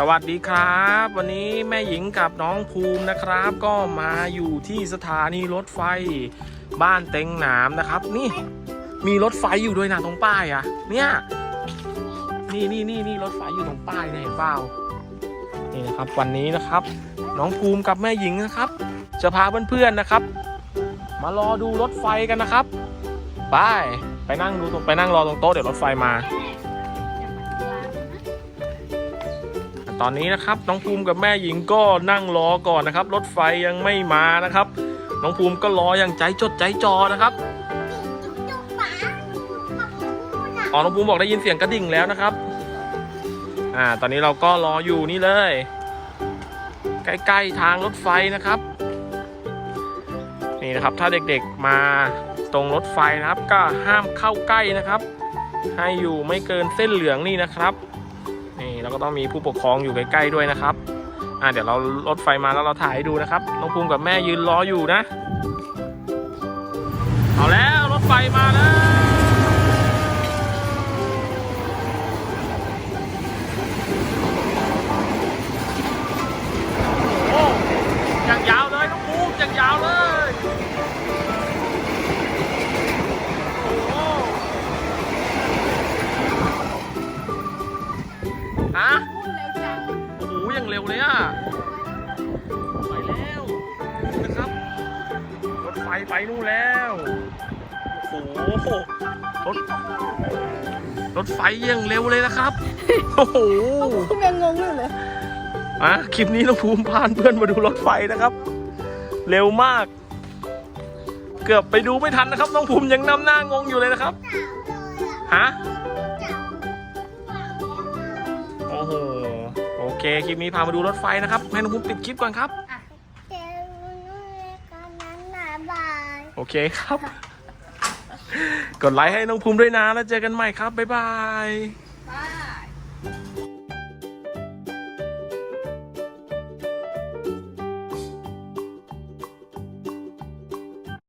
สวัสดีครับ วันนี้แม่หญิงกับน้องภูมินะครับ ก็มาอยู่ที่สถานีรถไฟบ้านเต็งหนามนะครับ นี่มีรถไฟอยู่ด้วยนะตรงป้ายอะเนี่ยนี่นี่นี่นี่รถไฟอยู่ตรงป้ายเนี่ยเห็นเปล่านี่นะครับวันนี้นะครับ น้องภูมิกับแม่หญิงนะครับ จะพาเพื่อนๆนะครับ มารอดูรถไฟกันนะครับ ไปไปนั่งดูตรงไปนั่งรอตรงโต๊ะเดี๋ยวรถไฟมา ตอนนี้นะครับน้องภูมิกับแม่หญิงก็นั่งรอก่อนนะครับ รถไฟยังไม่มานะครับ น้องภูมิก็รออย่างใจจดใจจอนะครับอ๋อน้องภูมิบอกได้ยินเสียงกระดิ่งแล้วนะครับ อ่า ตอนนี้เราก็รออยู่นี่เลย ใกล้ๆทางรถไฟนะครับ นี่นะครับถ้าเด็กๆมาตรงรถไฟนะครับ ก็ห้ามเข้าใกล้นะครับ ให้อยู่ไม่เกินเส้นเหลืองนี่นะครับ นี่เราก็ต้องมีผู้ปกครองอยู่ใกล้ๆด้วยนะครับอ่าเดี๋ยวเรารถไฟมาแล้วเราถ่ายให้ดูนะครับน้องภูมิกับแม่ยืนรออยู่นะ เอาแล้วรถไฟมาแล้วโอ้ย่างยาวเลยน้องภูมิย่างยาวเลย อ้โหอย่างเร็วเลยอะ ไปแล้วนะครับ รถไฟไปนู่นแล้ว โอ้โห รถ รถไฟยังเร็วเลยนะครับ โอ้โหคุณยังงงอยู่เลยอะคลิปนี้น้องภูมิพานเพื่อนมาดูรถไฟนะครับ เร็วมาก เกือบไปดูไม่ทันนะครับ น้องภูมิยังนำหน้างงอยู่เลยนะครับ ฮะ เคคลิปนี้พามาดูรถไฟนะครับ ให้น้องภูมิปิดคลิปก่อนครับ เจอนู่นเลยกันนั้นนะบาย โอเคครับ กดไลค์ให้น้องภูมิด้วยนะ แล้วเจอกันใหม่ครับ บ๊ายบาย